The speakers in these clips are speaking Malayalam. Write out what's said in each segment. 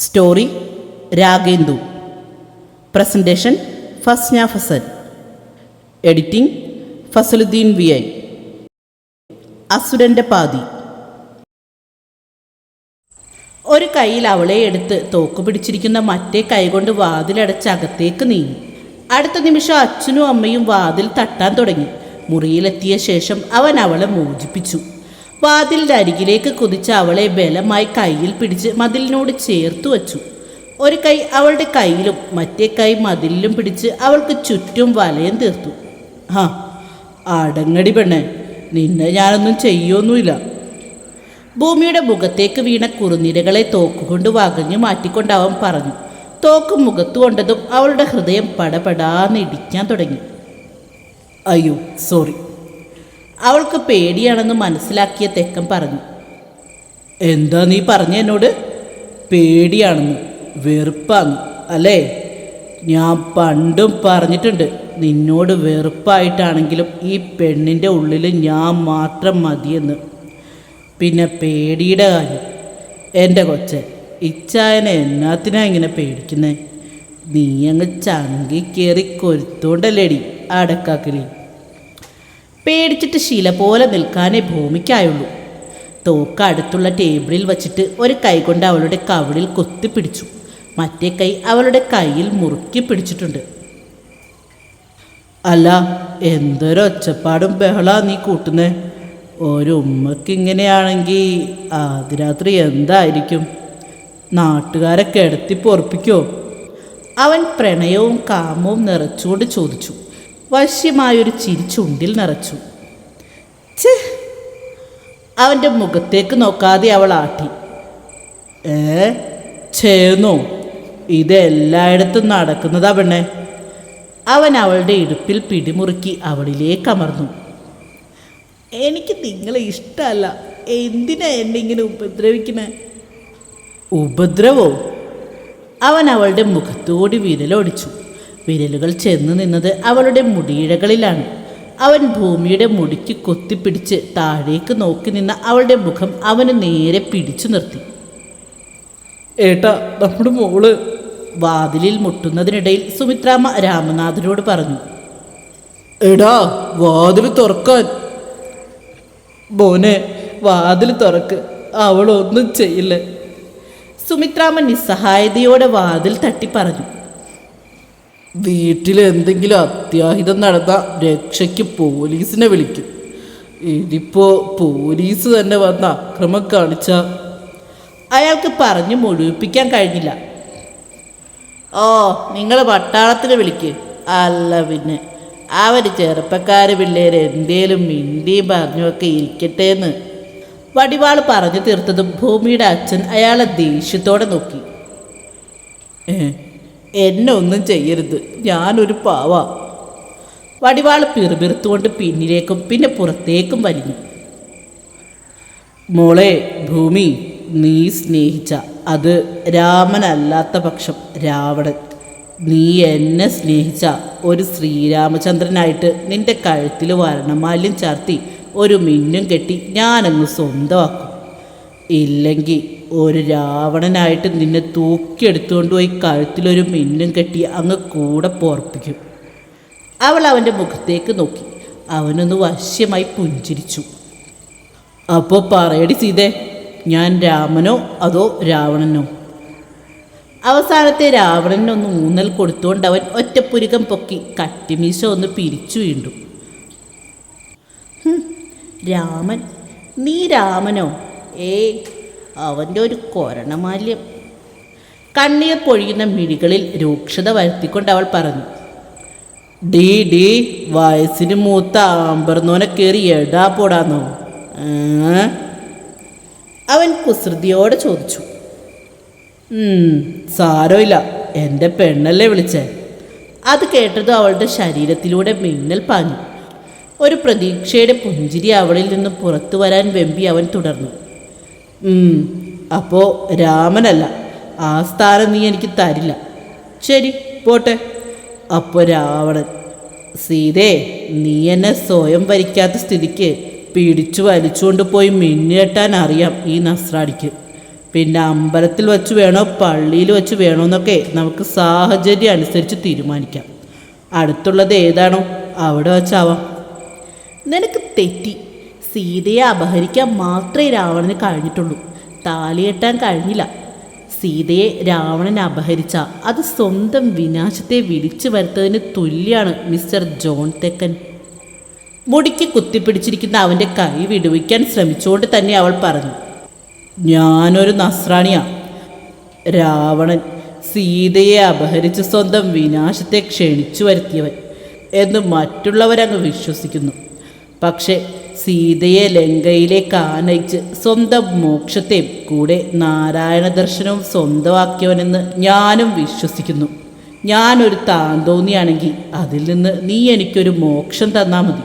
Story Ragendu. Presentation Fasna Fasal. Editing Fasaluddin V I. അസുരന്റെ പാതി. ഒരു കൈയിൽ അവളെ എടുത്ത് തോക്ക് പിടിച്ചിരിക്കുന്ന മറ്റേ കൈകൊണ്ട് വാതിലടച്ച് അകത്തേക്ക് നീങ്ങി. അടുത്ത നിമിഷം അച്ഛനും അമ്മയും വാതിൽ തട്ടാൻ തുടങ്ങി. മുറിയിലെത്തിയ ശേഷം അവൻ അവളെ മോചിപ്പിച്ചു. വാതിലിന്റെ അരികിലേക്ക് കുതിച്ച അവളെ ബലമായി കയ്യിൽ പിടിച്ച് മതിലിനോട് ചേർത്തു വച്ചു. ഒരു കൈ അവളുടെ കയ്യിലും മറ്റേ കൈ മതിലിലും പിടിച്ച് അവൾക്ക് ചുറ്റും വലയം തീർത്തു. ആ അടങ്ങടി പെണ്ണെ നിന്നെ ഞാനൊന്നും ചെയ്യൊന്നുമില്ല. ഭൂമിയുടെ മുഖത്തേക്ക് വീണ കുറുനിരകളെ തോക്കുകൊണ്ട് വകഞ്ഞു മാറ്റിക്കൊണ്ട് അവൻ പറഞ്ഞു. തോക്ക് മുഖത്തു കൊണ്ടതും അവളുടെ ഹൃദയം പടപടാന്ന് ഇടിക്കാൻ തുടങ്ങി. അയ്യോ സോറി. അവൾക്ക് പേടിയാണെന്ന് മനസ്സിലാക്കിയ തെക്കൻ പറഞ്ഞു എന്താ നീ പറഞ്ഞ എന്നോട്? പേടിയാണെന്ന് വെറുപ്പാന്ന് അല്ലേ? ഞാൻ പണ്ടും പറഞ്ഞിട്ടുണ്ട് നിന്നോട് വെറുപ്പായിട്ടാണെങ്കിലും ഈ പെണ്ണിന്റെ ഉള്ളിൽ ഞാൻ മാത്രം മതിയെന്ന്. പിന്നെ പേടിയുടെ കാര്യം എന്റെ കൊച്ചെ ഇച്ചായനെ എന്നാത്തിനാ ഇങ്ങനെ പേടിക്കുന്നേ? നീ അങ്ങ് ചങ്കി കയറി കൊരുത്തോണ്ടല്ലേടി അടക്കാക്കിളി പേടിച്ചിട്ട് ശീല പോലെ നിൽക്കാനേ ഭൂമിക്കായുള്ളൂ. തോക്ക് അടുത്തുള്ള ടേബിളിൽ വച്ചിട്ട് ഒരു കൈ കൊണ്ട് അവളുടെ കവിളിൽ പിടിച്ചു. മറ്റേ കൈ അവളുടെ കയ്യിൽ മുറുക്കി പിടിച്ചിട്ടുണ്ട്. അല്ല എന്തൊരു ഒച്ചപ്പാടും ബഹളാ നീ കൂട്ടുന്നേ. ഒരു ഉമ്മക്ക് ഇങ്ങനെയാണെങ്കിൽ ആദ്യ രാത്രി എന്തായിരിക്കും? നാട്ടുകാരെ കിടത്തി പൊറപ്പിക്കോ? അവൻ പ്രണയവും കാമവും നിറച്ചുകൊണ്ട് ചോദിച്ചു. വശ്യമായൊരു ചിരി ചുണ്ടിൽ നിറച്ചു അവന്റെ മുഖത്തേക്ക് നോക്കാതെ അവൾ ആട്ടി. ഏ ചേന്നോ ഇതെല്ലായിടത്തും നടക്കുന്നതാ പെണ്ണെ. അവൻ അവളുടെ ഇടുപ്പിൽ പിടിമുറുക്കി അവളിലേക്ക് അമർന്നു. എനിക്ക് നിങ്ങളെ ഇഷ്ടമല്ല. എന്തിനാ എന്നെ ഇങ്ങനെ ഉപദ്രവിക്കണേ? ഉപദ്രവോ? അവൻ അവളുടെ മുഖത്തോടി വിരലൊടിച്ചു. വിരലുകൾ ചെന്ന് നിന്നത് അവളുടെ മുടിയിഴകളിലാണ്. അവൻ ഭൂമിയുടെ മുടിക്ക് കൊത്തിപ്പിടിച്ച് താഴേക്ക് നോക്കി നിന്ന അവളുടെ മുഖം അവന് നേരെ പിടിച്ചു നിർത്തി. ഏട്ടാ നമ്മുടെ മോൾ. വാതിലിൽ മുട്ടുന്നതിനിടയിൽ സുമിത്രാമ്മ രാമനാഥനോട് പറഞ്ഞു എടാ വാതിൽ തുറക്കാൻ. മോനെ വാതിൽ തുറക്ക്. അവളൊന്നും ചെയ്യില്ല. സുമിത്രാമ്മ നിസ്സഹായതയോടെ വാതിൽ തട്ടി പറഞ്ഞു വീട്ടിൽ എന്തെങ്കിലും അത്യാഹിതം നടന്ന രക്ഷയ്ക്ക് പോലീസിനെ വിളിക്കും. ഇതിപ്പോ പോലീസ് തന്നെ വന്ന അക്രമം കാണിച്ച അയാൾക്ക് പറഞ്ഞു മുഴുവിപ്പിക്കാൻ കഴിഞ്ഞില്ല. ഓ നിങ്ങൾ പട്ടാളത്തിന് വിളിക്ക്. അല്ല പിന്നെ അവർ ചെറുപ്പക്കാർ പിള്ളേർ എന്തേലും മിണ്ടിയും പറഞ്ഞുമൊക്കെ ഇരിക്കട്ടെ എന്ന് വടിവാൾ പറഞ്ഞു തീർത്തതും ഭൂമിയുടെ അച്ഛൻ അയാളെ ദേഷ്യത്തോടെ നോക്കി. എന്നെ ഒന്നും ചെയ്യരുത്. ഞാനൊരു പാവ. വടിവാൾ പിറുപിറുത്തുകൊണ്ട് പിന്നിലേക്കും പിന്നെ പുറത്തേക്കും വലിഞ്ഞു. മോളെ ഭൂമി നീ സ്നേഹിച്ച അത് രാമനല്ലാത്ത പക്ഷം രാവണൻ. നീ എന്നെ സ്നേഹിച്ച ഒരു ശ്രീരാമചന്ദ്രനായിട്ട് നിന്റെ കഴുത്തിൽ വരണമാല്യം ചാർത്തി ഒരു മിന്നും കെട്ടി ഞാനങ്ങ് സ്വന്തമാക്കും. ഇല്ലെങ്കിൽ ഒരു രാവണനായിട്ട് നിന്നെ തൂക്കിയെടുത്തുകൊണ്ട് പോയി കഴുത്തിലൊരു മിന്നും കെട്ടി അങ്ങ് കൂടെ പോർപ്പിക്കും. അവൾ അവന്റെ മുഖത്തേക്ക് നോക്കി. അവനൊന്ന് വശ്യമായി പുഞ്ചിരിച്ചു. അപ്പോൾ പറയടി സീതേ ഞാൻ രാമനോ അതോ രാവണനോ? അവസാനത്തെ രാവണനൊന്ന് ഊന്നൽ കൊടുത്തുകൊണ്ട് അവൻ ഒറ്റപ്പുരുകം പൊക്കി കട്ടിമീശ ഒന്ന് പിരിച്ചു വീണ്ടു രാമൻ നീ രാമനോ? ഏ അവന്റെ ഒരു കൊരണമാല്യം. കണ്ണീർ പൊഴിയുന്ന മിഴികളിൽ രൂക്ഷത വരുത്തിക്കൊണ്ട് അവൾ പറഞ്ഞു ഡി ഡി വയസ്സിന് മൂത്ത ആമ്പർന്നോനെ കയറി എടാ പോടാന്നോ? അവൻ കുസൃതിയോടെ ചോദിച്ചു "ഉം, സാരമില്ല എന്റെ പെണ്ണല്ലേ വിളിച്ചേ? അത് കേട്ടതും അവളുടെ ശരീരത്തിലൂടെ മിന്നൽ പാഞ്ഞു. ഒരു പ്രതീക്ഷയുടെ പുഞ്ചിരി അവളിൽ നിന്ന് പുറത്തു വരാൻ വെമ്പി അവൻ തുടർന്നു "ഉം, അപ്പോ രാമനല്ല ആ സ്ഥാനം നീ എനിക്ക് തരില്ല. ശരി പോട്ടെ. അപ്പോൾ രാവണൻ സീതേ നീ എന്നെ സ്വയം വരിക്കാത്ത സ്ഥിതിക്ക് പിടിച്ചു വലിച്ചുകൊണ്ട് പോയി മിന്നിട്ടാൻ അറിയാം ഈ നസ്രാടിക്ക്. പിന്നെ അമ്പലത്തിൽ വെച്ച് വേണോ പള്ളിയിൽ വെച്ച് വേണോ എന്നൊക്കെ നമുക്ക് സാഹചര്യം അനുസരിച്ച് തീരുമാനിക്കാം. അടുത്തുള്ളത് ഏതാണോ അവിടെ വെച്ചാവാം. നിനക്ക് തെറ്റി. സീതയെ അപഹരിക്കാൻ മാത്രമേ രാവണന് കഴിഞ്ഞിട്ടുള്ളൂ. താലിയെട്ടാൻ കഴിഞ്ഞില്ല. സീതയെ രാവണൻ അപഹരിച്ച അത് സ്വന്തം വിനാശത്തെ വിളിച്ചു വരുത്തതിന് തുല്യാണ് മിസ്റ്റർ ജോൺ തെക്കൻ. മുടിക്ക് കുത്തിപ്പിടിച്ചിരിക്കുന്ന അവന്റെ കൈ വിടുവിക്കാൻ ശ്രമിച്ചുകൊണ്ട് തന്നെ അവൾ പറഞ്ഞു ഞാനൊരു നസ്രാണിയാ. രാവണൻ സീതയെ അപഹരിച്ച് സ്വന്തം വിനാശത്തെ ക്ഷണിച്ചു വരുത്തിയവൻ എന്ന് മറ്റുള്ളവരങ്ങ് വിശ്വസിക്കുന്നു. പക്ഷേ സീതയെ ലങ്കയിലേക്ക് ആനയിച്ച് സ്വന്തം മോക്ഷത്തെയും കൂടെ നാരായണ ദർശനവും സ്വന്തമാക്കിയവനെന്ന് ഞാനും വിശ്വസിക്കുന്നു. ഞാനൊരു താന്തോന്നിയാണെങ്കിൽ അതിൽ നിന്ന് നീ എനിക്കൊരു മോക്ഷം തന്നാൽ മതി.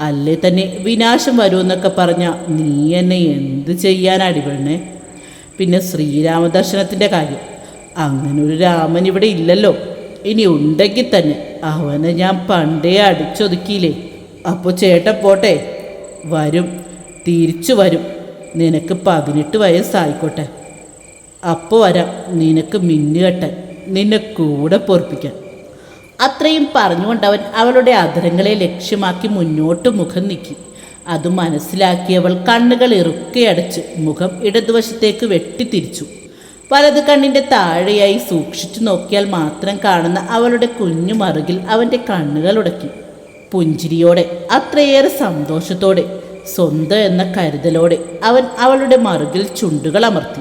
അല്ലേ തന്നെ വിനാശം വരുമെന്നൊക്കെ പറഞ്ഞ നീ എന്നെ എന്ത് ചെയ്യാൻ പെണ്ണേ പിന്നെ ശ്രീരാമദർശനത്തിന്റെ കാര്യം. അങ്ങനെ ഒരു രാമൻ ഇവിടെ ഇല്ലല്ലോ. ഇനി ഉണ്ടെങ്കിൽ തന്നെ അവനെ ഞാൻ പണ്ടേ അടിച്ചൊതുക്കിയില്ലേ? അപ്പോൾ ചേട്ടൻ പോട്ടെ. വരും. തിരിച്ചു വരും. നിനക്ക് പതിനെട്ട് വയസ്സായിക്കോട്ടെ. അപ്പോൾ വരാം. നിനക്ക് മിന്നുകെട്ടാൻ. നിന്നെ കൂടെ പൊറപ്പിക്കാൻ. അത്രയും പറഞ്ഞുകൊണ്ട് അവൻ അവളുടെ അധരങ്ങളെ ലക്ഷ്യമാക്കി മുന്നോട്ട് മുഖം നീക്കി. അത് മനസ്സിലാക്കിയവൾ കണ്ണുകൾ ഇറുക്കിയടച്ച് മുഖം ഇടതുവശത്തേക്ക് വെട്ടിത്തിരിച്ചു വലത് കണ്ണിന്റെ താഴെയായി സൂക്ഷിച്ചു നോക്കിയാൽ മാത്രം കാണുന്ന അവളുടെ കുഞ്ഞു മറുകിൽ അവന്റെ കണ്ണുകൾ ഉടക്കി. പുഞ്ചിരിയോടെ അത്രയേറെ സന്തോഷത്തോടെ സ്വന്തം എന്ന കരുതലോടെ അവൻ അവളുടെ മറുകിൽ ചുണ്ടുകൾ അമർത്തി.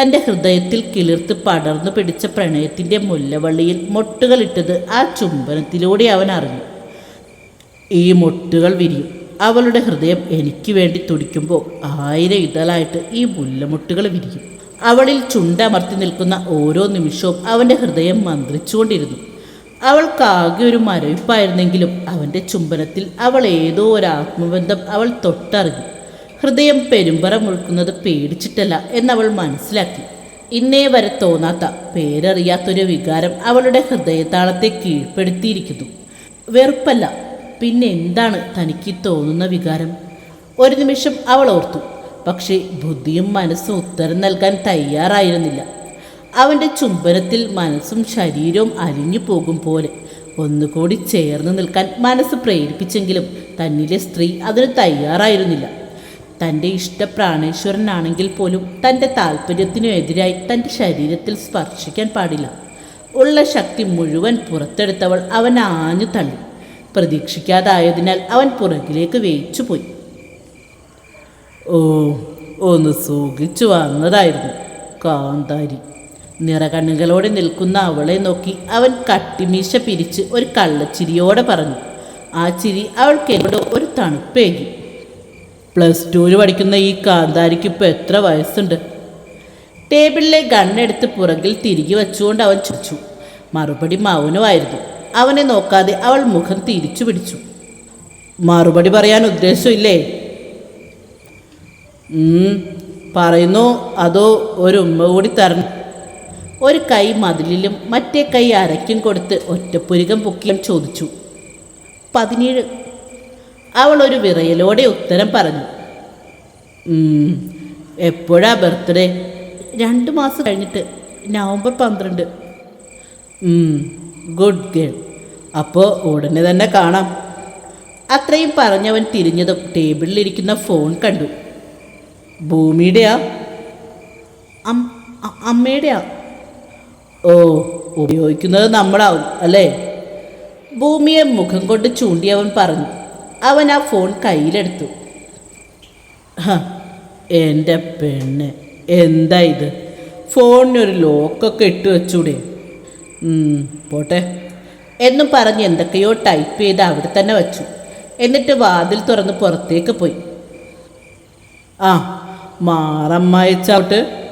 തന്റെ ഹൃദയത്തിൽ കിളിർത്ത് പടർന്നു പിടിച്ച പ്രണയത്തിന്റെ മുല്ലവള്ളിയിൽ മൊട്ടുകളിട്ടത് ആ ചുംബനത്തിലൂടെ അവൻ അറിഞ്ഞു. ഈ മൊട്ടുകൾ വിരിയും. അവളുടെ ഹൃദയം എനിക്ക് വേണ്ടി തുടിക്കുമ്പോൾ ആയിരം ഇതളായിട്ട് ഈ മുല്ലമൊട്ടുകൾ വിരിയും. അവളിൽ ചുണ്ടമർത്തി നിൽക്കുന്ന ഓരോ നിമിഷവും അവന്റെ ഹൃദയം മന്ത്രിച്ചുകൊണ്ടിരുന്നു. അവൾക്കാകെ ഒരു മരവിപ്പായിരുന്നെങ്കിലും അവന്റെ ചുംബനത്തിൽ അവൾ ഏതോ ഒരു ആത്മബന്ധം അവൾ തൊട്ടറിഞ്ഞു. ഹൃദയം പെരുമ്പറ മുഴുക്കുന്നത് പേടിച്ചിട്ടല്ല എന്നവൾ മനസ്സിലാക്കി. ഇന്നേ വരെ തോന്നാത്ത പേരറിയാത്തൊരു വികാരം അവളുടെ ഹൃദയതാളത്തെ കീഴ്പ്പെടുത്തിയിരിക്കുന്നു. വെറുപ്പല്ല പിന്നെ എന്താണ് തനിക്ക് തോന്നുന്ന വികാരം? ഒരു നിമിഷം അവൾ ഓർത്തു പക്ഷേ ബുദ്ധിയും മനസ്സും ഉത്തരം നൽകാൻ തയ്യാറായിരുന്നില്ല. അവന്റെ ചുംബനത്തിൽ മനസ്സും ശരീരവും അലിഞ്ഞു പോകും പോലെ. ഒന്നുകൂടി ചേർന്ന് നിൽക്കാൻ മനസ്സ് പ്രേരിപ്പിച്ചെങ്കിലും തന്നിലെ സ്ത്രീ അതിന് തയ്യാറായിരുന്നില്ല. തന്റെ ഇഷ്ടപ്രാണേശ്വരനാണെങ്കിൽ പോലും തന്റെ താല്പര്യത്തിനു എതിരായി തന്റെ ശരീരത്തിൽ സ്പർശിക്കാൻ പാടില്ല. ഉള്ള ശക്തി മുഴുവൻ പുറത്തെടുത്തവൾ അവൻ ആഞ്ഞു തള്ളി. പ്രതീക്ഷിക്കാതായതിനാൽ അവൻ പുറകിലേക്ക് വേയിച്ചുപോയി ഓ ഒന്ന് സൂഖിച്ചു വന്നതായിരുന്നു കാന്താരി. നിറകണ്ണുകളോടെ നിൽക്കുന്ന അവളെ നോക്കി അവൻ കട്ടിമീശ പിരിച്ച് ഒരു കള്ളച്ചിരിയോടെ പറഞ്ഞു ആ ചിരി അവൾക്ക് എന്നോട് ഒരു തണുപ്പേകി. പ്ലസ് ടുവിന് പഠിക്കുന്ന ഈ കാന്താരിക്ക് ഇപ്പോൾ എത്ര വയസ്സുണ്ട്? ടേബിളിലെ ഗണ്ണെടുത്ത് പുറകിൽ തിരികെ വെച്ചുകൊണ്ട് അവൻ ചോദിച്ചു മറുപടി മൗനമായിരുന്നു അവനെ നോക്കാതെ അവൾ മുഖം തിരിച്ചു പിടിച്ചു. മറുപടി പറയാൻ ഉദ്ദേശമില്ലേ? പറയുന്നു. അതോ ഒരു ഉമ്മ കൂടി തരണം. ഒരു കൈ മതിലിലും മറ്റേ കൈ അരയ്ക്കും കൊടുത്ത് ഒറ്റപ്പുരുകം പൊക്കിയും ചോദിച്ചു. പതിനേഴ്. അവൾ ഒരു വിറയലോടെ ഉത്തരം പറഞ്ഞു. എപ്പോഴാ ബർത്ത്ഡേ? രണ്ട് മാസം കഴിഞ്ഞിട്ട് നവംബർ പന്ത്രണ്ട്. Good girl. അപ്പോൾ ഉടനെ തന്നെ കാണാം. അത്രയും പറഞ്ഞവൻ തിരിഞ്ഞതും ടേബിളിലിരിക്കുന്ന ഫോൺ കണ്ടു. ഭൂമിയുടെയാ? അമ്മയുടെയാ? ഓ ഉപയോഗിക്കുന്നത് നമ്മളാവും അല്ലേ? ഭൂമിയെ മുഖം കൊണ്ട് ചൂണ്ടി അവൻ പറഞ്ഞു. അവൻ ആ ഫോൺ കയ്യിലെടുത്തു. എന്റെ പെണ്ണ് എന്താ ഇത്? ഫോണിനൊരു ലോക്കൊക്കെ ഇട്ട് വെച്ചൂടെ? പോട്ടെ. എന്നും പറഞ്ഞ് എന്തൊക്കെയോ ടൈപ്പ് ചെയ്ത് അവിടെ തന്നെ വച്ചു. എന്നിട്ട് വാതിൽ തുറന്ന് പുറത്തേക്ക് പോയി. ആ മാറമ്മയച്ചവിട്ട്.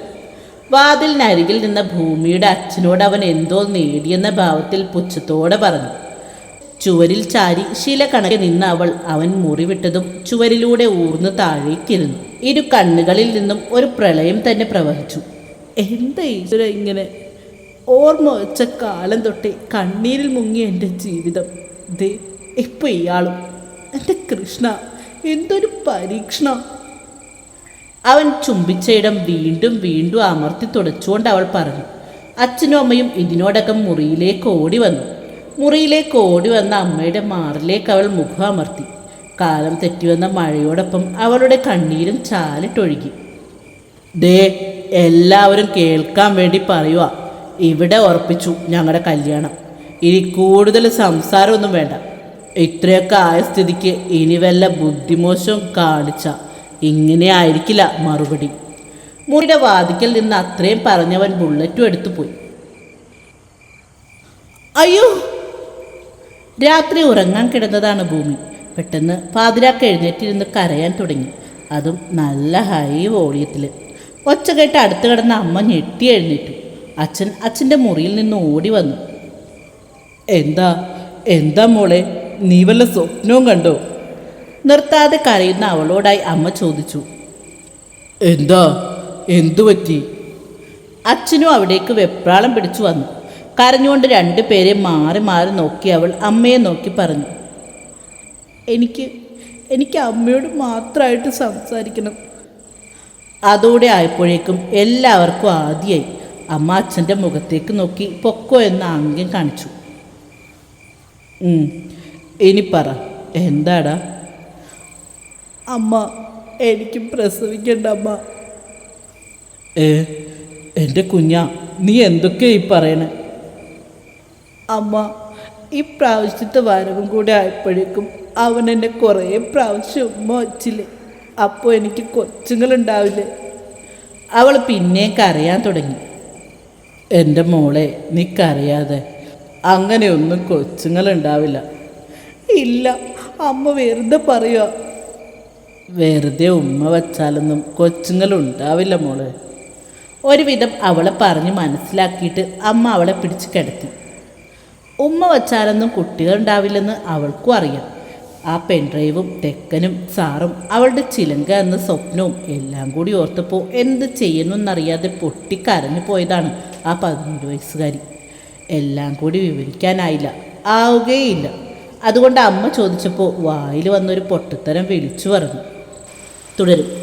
വാതിലിനരികിൽ നിന്ന ഭൂമിയുടെ അച്ഛനോട് അവൻ എന്തോ നേടിയെന്ന ഭാവത്തിൽ പുച്ഛത്തോടെ പറഞ്ഞു. ചുവരിൽ ചാരി ശില കണക്കെ നിന്ന് അവൾ അവൻ മുറിവിട്ടതും ചുവരിലൂടെ ഊർന്ന് താഴേക്കിരുന്നു. ഇരു കണ്ണുകളിൽ നിന്നും ഒരു പ്രളയം തന്നെ പ്രവഹിച്ചു. എന്താ ഈശ്വര ഇങ്ങനെ? ഓർമ്മ വെച്ച കാലം തൊട്ടേ കണ്ണീരിൽ മുങ്ങി എന്റെ ജീവിതം. ദേ ഇപ്പൊ ഇയാളും. എന്റെ കൃഷ്ണ എന്തൊരു പരീക്ഷണം. അവൻ ചുംബിച്ച ഇടം വീണ്ടും വീണ്ടും അമർത്തി തുടച്ചുകൊണ്ട് അവൾ പറഞ്ഞു അച്ഛനും അമ്മയും ഇതിനോടകം മുറിയിലേക്ക് ഓടി വന്നു. മുറിയിലേക്ക് ഓടി വന്ന അമ്മയുടെ മാറിലേക്ക് അവൾ മുഖം അമർത്തി. കാലം തെറ്റിവന്ന മഴയോടൊപ്പം അവളുടെ കണ്ണീരും ചാലിട്ടൊഴുകി. ദേ എല്ലാവരും കേൾക്കാൻ വേണ്ടി പറയുക ഇവിടെ ഉറപ്പിച്ചു ഞങ്ങളുടെ കല്യാണം. ഇനി കൂടുതൽ സംസാരമൊന്നും വേണ്ട. ഇത്രയൊക്കെ ആയ സ്ഥിതിക്ക് ഇനി വല്ല ബുദ്ധിമോശവും കാണിച്ച ഇങ്ങനെ ആയിരിക്കില്ല മറുപടി. മുറിയുടെ വാതിക്കൽ നിന്ന് അത്രയും പറഞ്ഞവൻ ബുള്ളറ്റും എടുത്തു പോയി. അയ്യോ! രാത്രി ഉറങ്ങാൻ കിടന്നതാണ് ഭൂമി. പെട്ടെന്ന് പാതിരാക്ക് എഴുന്നേറ്റിരുന്ന് കരയാൻ തുടങ്ങി. അതും നല്ല ഹൈ വോളിയത്തിൽ ഒച്ച കേട്ട് അടുത്ത് കിടന്ന അമ്മ ഞെട്ടി എഴുന്നേറ്റു. അച്ഛൻ അച്ഛന്റെ മുറിയിൽ നിന്ന് ഓടി വന്നു. എന്താ? എന്താ മോളെ? നീ വല്ല സ്വപ്നവും കണ്ടോ? നിർത്താതെ കരയുന്ന അവളോടായി അമ്മ ചോദിച്ചു. എന്താ? എന്തു പറ്റി? അച്ഛനും അവിടേക്ക് വെപ്രാളം പിടിച്ചു വന്നു. കരഞ്ഞുകൊണ്ട് രണ്ടുപേരെ മാറി മാറി നോക്കി അവൾ അമ്മയെ നോക്കി പറഞ്ഞു. എനിക്ക് എനിക്ക് അമ്മയോട് മാത്രമായിട്ട് സംസാരിക്കണം. അതോടെ ആയപ്പോഴേക്കും എല്ലാവർക്കും ആദ്യമായി അമ്മ അച്ഛന്റെ മുഖത്തേക്ക് നോക്കി പൊക്കോ എന്ന ആംഗ്യം കാണിച്ചു. ഇനി പറ. എന്താടാ? അമ്മ എനിക്ക് പ്രസവിക്കണ്ട അമ്മ. ഏ എന്റെ കുഞ്ഞാ നീ എന്തൊക്കെയാ ഈ പറയണേ? അമ്മ ഈ പ്രാവശ്യത്തെ വരവും കൂടെ ആയപ്പോഴേക്കും അവൻ എന്നെ കുറേ പ്രാവശ്യം ഉമ്മ വച്ചില്ലേ. അപ്പോൾ എനിക്ക് കൊച്ചുങ്ങളുണ്ടാവില്ലേ. അവൾ പിന്നെയും കരയാൻ തുടങ്ങി. എന്റെ മോളെ നീ കരയാതെ. അങ്ങനെയൊന്നും കൊച്ചുങ്ങളുണ്ടാവില്ല. ഇല്ല അമ്മ വെറുതെ പറയുക വെറുതെ ഉമ്മ വച്ചാലൊന്നും കൊച്ചുങ്ങളുണ്ടാവില്ല മോൾ. ഒരുവിധം അവളെ പറഞ്ഞ് മനസ്സിലാക്കിയിട്ട് അമ്മ അവളെ പിടിച്ച് കിടത്തി. ഉമ്മ വച്ചാലൊന്നും കുട്ടികൾ ഉണ്ടാവില്ലെന്ന് അവൾക്കും അറിയാം. ആ പെൺഡ്രൈവും തെക്കനും സാറും അവളുടെ ചിലങ്ക എന്ന സ്വപ്നവും എല്ലാം കൂടി ഓർത്തപ്പോൾ എന്ത് ചെയ്യണമെന്നറിയാതെ പൊട്ടിക്കരഞ്ഞു പോയതാണ് ആ പതിനഞ്ച് വയസ്സുകാരി. എല്ലാം കൂടി വിവരിക്കാനായില്ല. ആവുകയില്ല. അതുകൊണ്ട് അമ്മ ചോദിച്ചപ്പോൾ വായിൽ വന്നൊരു പൊട്ടത്തരം വിളിച്ചു പറഞ്ഞു. തുടരും.